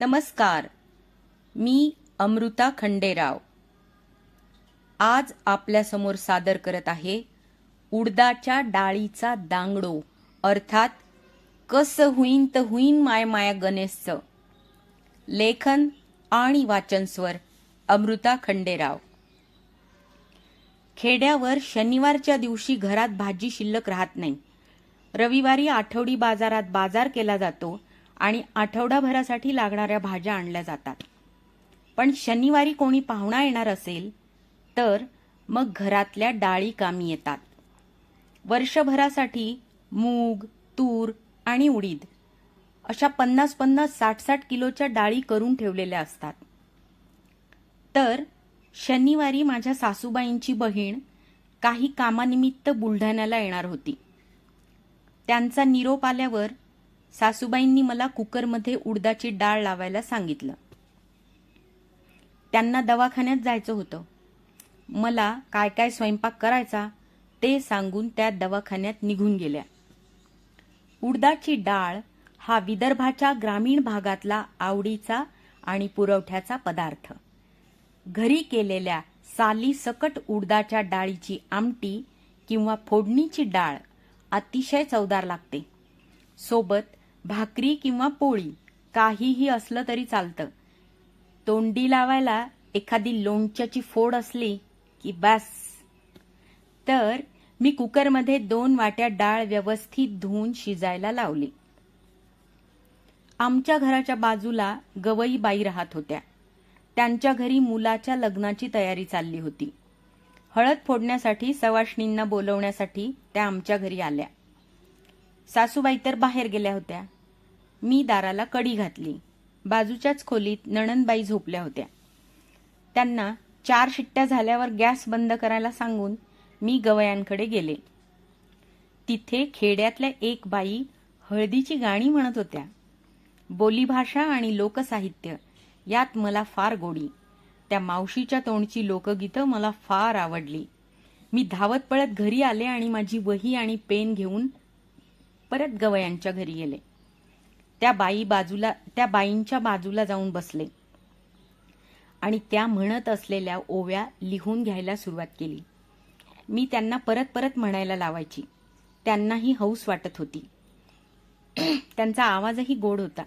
नमस्कार. मी अमृता खंडेराव. आज आपल्यासमोर सादर करत आहे उडदाच्या डाळीचा दांगडो अर्थात कसं हुईन तर हुईन माय माया गणेशचं. लेखन आणि वाचनस्वर अमृता खंडेराव. खेड्यावर शनिवारच्या दिवशी घरात भाजी शिल्लक राहत नाही. रविवारी आठवडी बाजारात बाजार केला जातो आणि आठवडाभरासाठी लागणाऱ्या भाज्या आणल्या जातात. पण शनिवारी कोणी पाहुणा येणार असेल तर मग घरातल्या डाळी कामी येतात. वर्षभरासाठी मूग तूर आणि उडीद अशा पन्नास पन्नास साठ साठ किलोच्या डाळी करून ठेवलेल्या असतात. तर शनिवारी माझ्या सासूबाईंची बहीण काही कामानिमित्त बुलढाण्याला येणार होती. त्यांचा निरोप आल्यावर सासूबाईंनी मला कुकरमध्ये उडदाची डाळ लावायला सांगितलं. त्यांना दवाखान्यात जायचं होतं. मला काय काय स्वयंपाक करायचा ते सांगून त्या दवाखान्यात निघून गेल्या. उडदाची डाळ हा विदर्भाच्या ग्रामीण भागातला आवडीचा आणि पुरवठ्याचा पदार्थ. घरी केलेल्या साली सकट उडदाच्या डाळीची आमटी किंवा फोडणीची डाळ अतिशय चवदार लागते. सोबत भाकरी किंवा पोळी काहीही असलं तरी चालतं. तोंडी लावायला एखादी लोणच्याची फोड असली की बस. तर मी कुकरमध्ये दोन वाट्या डाळ व्यवस्थित धुवून शिजायला लावली. आमच्या घराच्या बाजूला गवई बाई राहत होत्या. त्यांच्या घरी मुलाच्या लग्नाची तयारी चालली होती. हळद फोडण्यासाठी सवाष्णींना बोलवण्यासाठी त्या आमच्या घरी आल्या. सासूबाई तर बाहेर गेल्या होत्या. मी दाराला कडी घातली. बाजूच्याच खोलीत नणंदबाई झोपल्या होत्या. त्यांना चार शिट्ट्या झाल्यावर गॅस बंद करायला सांगून मी गवयांकडे गेले. तिथे खेड्यातल्या एक बाई हळदीची गाणी म्हणत होत्या. बोलीभाषा आणि लोकसाहित्य यात मला फार गोडी. त्या मावशीच्या तोंडची लोकगीतं मला फार आवडली. मी धावत पळत घरी आले आणि माझी वही आणि पेन घेऊन परत गवयांच्या घरी गेले. त्या बाई बाजूला त्या बाईंच्या बाजूला जाऊन बसले. आणि त्या म्हणत असलेल्या ओव्या लिहून घ्यायला सुरुवात केली. मी त्यांना परत परत म्हणायला लावायची. त्यांनाही हौस वाटत होती. त्यांचा आवाजही गोड होता.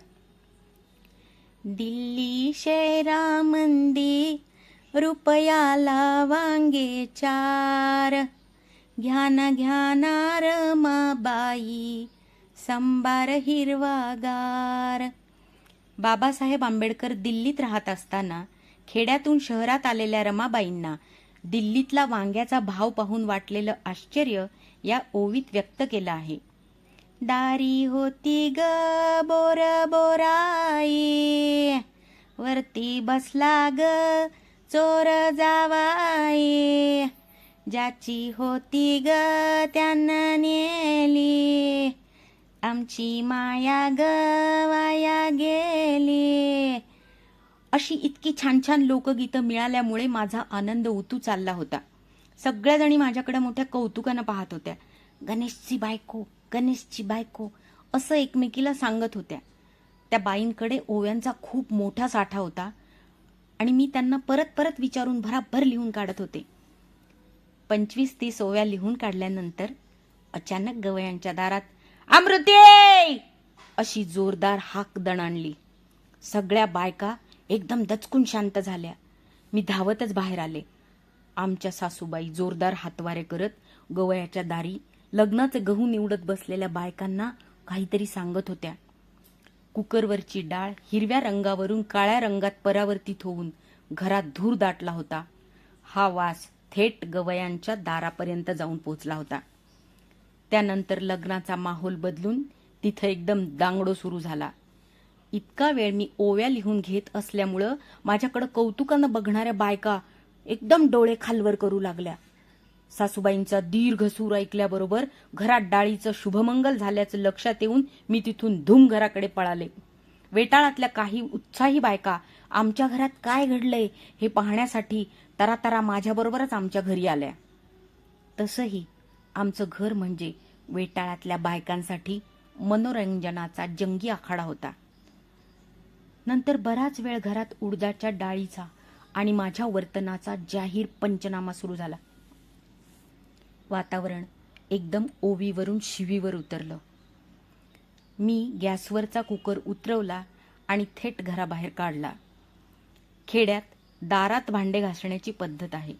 दिल्ली शहरामंदी रुपयाला वांगे चार. घ्याना घ्यानार माबाई संबार हिरवागार. बाबासाहेब आंबेडकर दिल्लीत राहत असताना खेड्यातून शहरात आलेल्या रमाबाईंना दिल्लीतला वांग्याचा भाव पाहून वाटलेलं आश्चर्य या ओवीत व्यक्त केलं आहे. दारी होती ग बोर बोराई. वरती बसला ग चोर जावाई. ज्याची होती ग त्यांना नेली. आमची माया गवाया गेली. अशी इतकी छान छान लोकगीतं मिळाल्यामुळे माझा आनंद उतू चालला होता. सगळ्याजणी माझ्याकडे मोठ्या कौतुकानं पाहत होत्या. गणेशची बायको गणेशची बायको असं एकमेकीला सांगत होत्या. त्या बाईंकडे ओव्यांचा खूप मोठा साठा होता आणि मी त्यांना परत परत विचारून भराभर लिहून काढत होते. पंचवीस तीस ओव्या लिहून काढल्यानंतर अचानक गवयांच्या दारात अमृते! अशी जोरदार हाक दणाणली सगळ्या बायका एकदम दचकून शांत झाल्या. मी धावतच बाहेर आले. आमच्या सासूबाई जोरदार हातवारे करत गवयाच्या दारी लग्नाचे गहू निवडत बसलेल्या बायकांना काहीतरी सांगत होत्या. कुकरवरची डाळ हिरव्या रंगावरून काळ्या रंगात परावर्तित होऊन घरात धूर दाटला होता. हा वास थेट गवयांच्या दारापर्यंत जाऊन पोचला होता. त्यानंतर लग्नाचा माहोल बदलून तिथं एकदम दांगडो सुरू झाला. इतका वेळ मी ओव्या लिहून घेत असल्यामुळं माझ्याकडे कौतुकानं बघणाऱ्या बायका एकदम डोळे खालवर करू लागल्या. सासूबाईंचा दीर्घ सूर ऐकल्याबरोबर घरात डाळीचं शुभमंगल झाल्याचं लक्षात येऊन मी तिथून धूम घराकडे पळाले. वेटाळातल्या काही उत्साही बायका आमच्या घरात काय घडलंय हे पाहण्यासाठी तरातरा माझ्याबरोबरच आमच्या घरी आल्या. तसंही आमचं घर म्हणजे वेटाळातल्या बायकांसाठी मनोरंजनाचा जंगी आखाडा होता. नंतर बराच वेळ घरात उडदाच्या डाळीचा आणि माझ्या वर्तनाचा जाहीर पंचनामा सुरू झाला. वातावरण एकदम ओवीवरून शिवीवर उतरलं. मी गॅसवरचा कुकर उतरवला आणि थेट घराबाहेर काढला. खेड्यात दारात भांडे घासण्याची पद्धत आहे.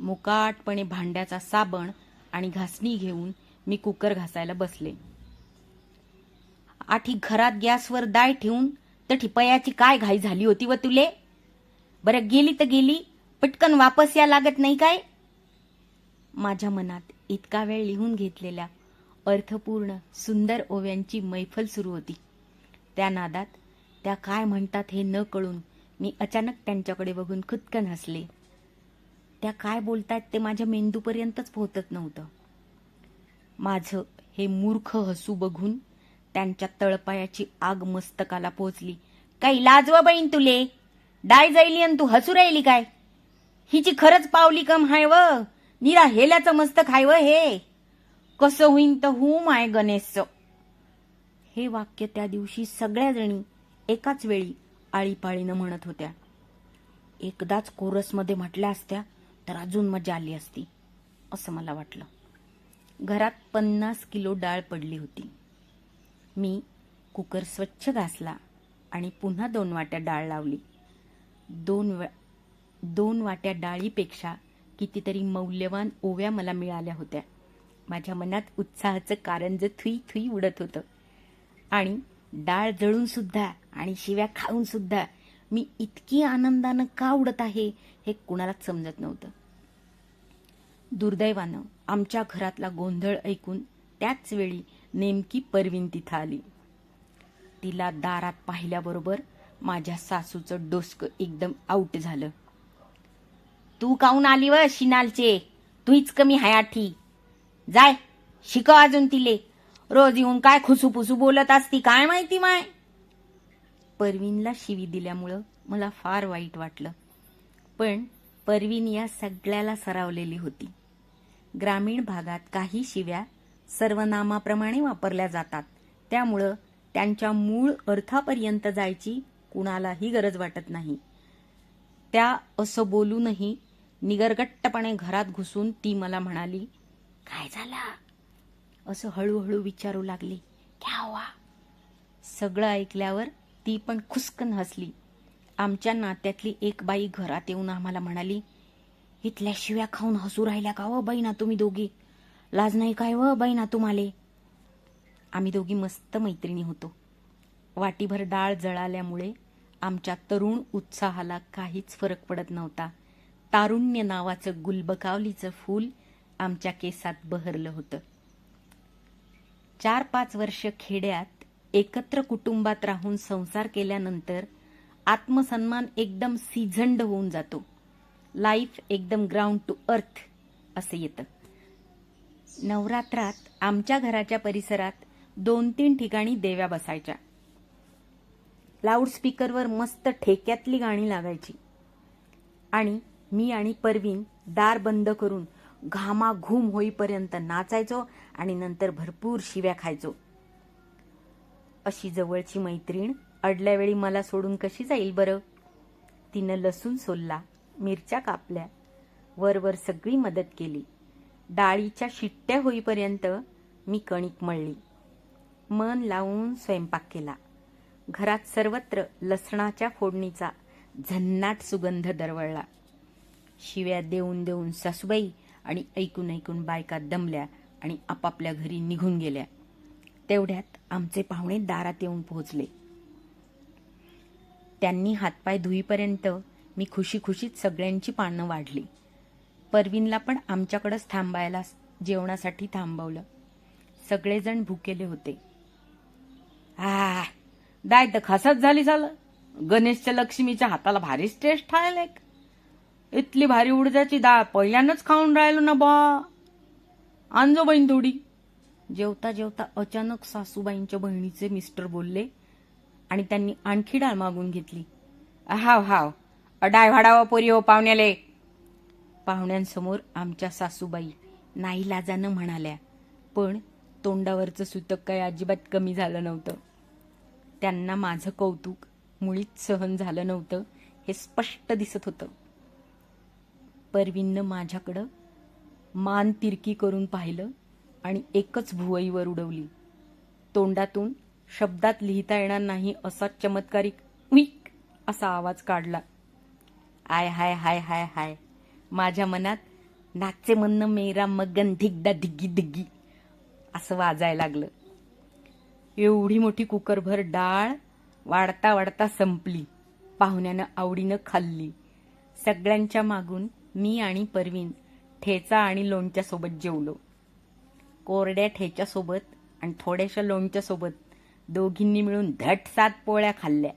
मुकाटपणे भांड्याचा साबण आणि घासणी घेऊन मी कुकर घासायला बसले. आठी घरात गॅसवर दाय ठेवून तर ठिपयाची काय घाई झाली होती व तुले? बरं गेली तर गेली पटकन वापस या लागत नाही काय? माझ्या मनात इतका वेळ लिहून घेतलेल्या अर्थपूर्ण सुंदर ओव्यांची मैफल सुरू होती. त्या नादात त्या काय म्हणतात हे न कळून मी अचानक त्यांच्याकडे बघून खुदकन हसले. त्या काय बोलतायत ते माझ्या मेंदूपर्यंतच पोहोचत नव्हतं. माझं हे मूर्ख हसू बघून त्यांच्या तळपायाची आग मस्तकाला पोचली काही लाजवा बहीण तुले? डाय जाईली आणि तू हसू राहिली काय? हिची खरंच पावली कम हाय व. निरा हेल्याचं मस्तक हाय व हे. कसं होईन तर हू माय गणेशचं हे वाक्य त्या दिवशी सगळ्या जणी एकाच वेळी आळीपाळीनं म्हणत होत्या. एकदाच कोरसमध्ये म्हटल्या असत्या तर अजून मजा आली असती असं मला वाटलं. घरात पन्नास किलो डाळ पडली होती. मी कुकर स्वच्छ घासला आणि पुन्हा दोन वाट्या डाळ लावली. दोन वे दोन वाट्या डाळीपेक्षा कितीतरी मौल्यवान ओव्या मला मिळाल्या होत्या. माझ्या मनात उत्साहाचं कारंज थुई थुई उडत होतं. आणि डाळ जळूनसुद्धा आणि शिव्या खाऊनसुद्धा मी इतकी आनंदानं का उडत आहे हे कुणालाच समजत नव्हतं. दुर्दैवानं आमच्या घरातला गोंधळ ऐकून त्याच वेळी नेमकी परवीन तिथं आली तिला दारात पाहिल्याबरोबर माझ्या सासूचं डोसकं एकदम आऊट झालं. तू काऊन आली व शिनालचे? तूच कमी हयाठी. जाय शिकव अजून तिले. रोज येऊन काय खुसूपुसू बोलत असती काय माहिती माय? परवीनला शिवी दिल्यामुळं मला फार वाईट वाटलं. पण परवीन या सगळ्याला सरावलेली होती. ग्रामीण भागात काही शिव्या सर्वनामाप्रमाणे वापरल्या जातात. त्यामुळं त्यांच्या मूळ अर्थापर्यंत जायची कुणालाही गरज वाटत नाही. त्या असं बोलूनही निगरगट्टपणे घरात घुसून ती मला म्हणाली काय झाला? असं हळूहळू विचारू लागली क्या हुआ? सगळं ऐकल्यावर ती पण खुसकन हसली. आमच्या नात्यातली एक बाई घरात येऊन आम्हाला म्हणाली इथल्या शिव्या खाऊन हसू राहिल्या का व बहिणा तुम्ही दोघी? लाज नाही काय व बहिणा तुम्हाले? आम्ही दोघी मस्त मैत्रिणी होतो. वाटीभर डाळ जळाल्यामुळे आमच्या तरुण उत्साहाला काहीच फरक पडत नव्हता. तारुण्य नावाचं गुलबकावलीचं फूल आमच्या केसात बहरलं होतं. चार पाच वर्ष खेड्यात एकत्र कुटुंबात राहून संसार केल्यानंतर आत्मसन्मान एकदम सीझंड होऊन जातो. लाईफ एकदम ग्राउंड टू अर्थ असं येतं. नवरात्रात आमच्या घराच्या परिसरात दोन तीन ठिकाणी देव्या बसायच्या. लाऊडस्पीकरवर मस्त ठेक्यातली गाणी लागायची. आणि मी आणि परवीन दार बंद करून घामाघूम होईपर्यंत नाचायचो आणि नंतर भरपूर शिव्या खायचो. अशी जवळची मैत्रीण अडल्या वेळी मला सोडून कशी जाईल बरं? तिनं लसूण सोलला मिरच्या कापल्या वरवर सगळी मदत केली. डाळीच्या शिट्ट्या होईपर्यंत मी कणिक मळली. मन लावून स्वयंपाक केला. घरात सर्वत्र लसणाच्या फोडणीचा झन्नाट सुगंध दरवळला. शिव्या देऊन देऊन सासूबाई आणि ऐकून ऐकून बायका दमल्या आणि आपापल्या घरी निघून गेल्या. तेवढ्यात आमचे पाहुणे दारात येऊन पोहोचले. त्यांनी हातपाय धुईपर्यंत मी खुशी खुशीत सगळ्यांची पानं वाढली. परवीनला पण आमच्याकडंच थांबायला जेवणासाठी थांबवलं. सगळेजण भुकेले होते. आ दाय तर खासाच झाली झालं. गणेशच्या लक्ष्मीच्या हाताला भारीच टेस्ट आहे इतली भारी उडजाची डाळ पहिल्यानंच खाऊन राहिलो ना बा. आणजो बहीण थोडी. जेवता जेवता अचानक सासूबाईंच्या बहिणीचे मिस्टर बोलले आणि त्यांनी आणखी डाळ मागून घेतली. हाव हाव. अडाय वाढावा पोरी हो पाहुण्याले. पाहुण्यांसमोर आमच्या सासूबाई नाही लाजानं म्हणाल्या पण तोंडावरचं सुतक काही अजिबात कमी झालं नव्हतं. त्यांना माझं कौतुक मुळीच सहन झालं नव्हतं हे स्पष्ट दिसत होतं. परवीननं माझ्याकडं मान तिरकी करून पाहिलं आणि एकच भुवईवर उडवली. तोंडातून शब्दात लिहिता येणार नाही असा चमत्कारिक विक असा आवाज काढला. आय हाय हाय हाय हाय. माझ्या मनात नाचे म्हणणं मेरा मगन धिगदा धिग्गी धिग्गी असं वाजायला लागलं. एवढी मोठी कुकरभर डाळ वाढता वाढता संपली. पाहुण्यानं आवडीनं खाल्ली. सगळ्यांच्या मागून मी आणि परवीन ठेचा आणि लोणच्यासोबत जेवलो. कोरड्या ठेच्यासोबत आणि थोड्याशा लोणच्यासोबत दोघींनी मिळून धट सात पोळ्या खाल्ल्या.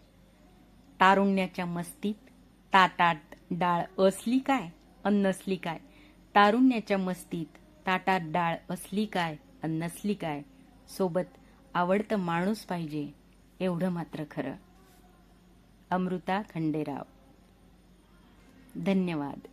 तारुण्याच्या मस्तीत ताटात डाळ असली काय अन नसली काय? तारुण्याच्या मस्तीत ताटात डाळ असली काय अन नसली काय? सोबत आवडतं माणूस पाहिजे एवढं मात्र खरं. अमृता खंडेराव. धन्यवाद.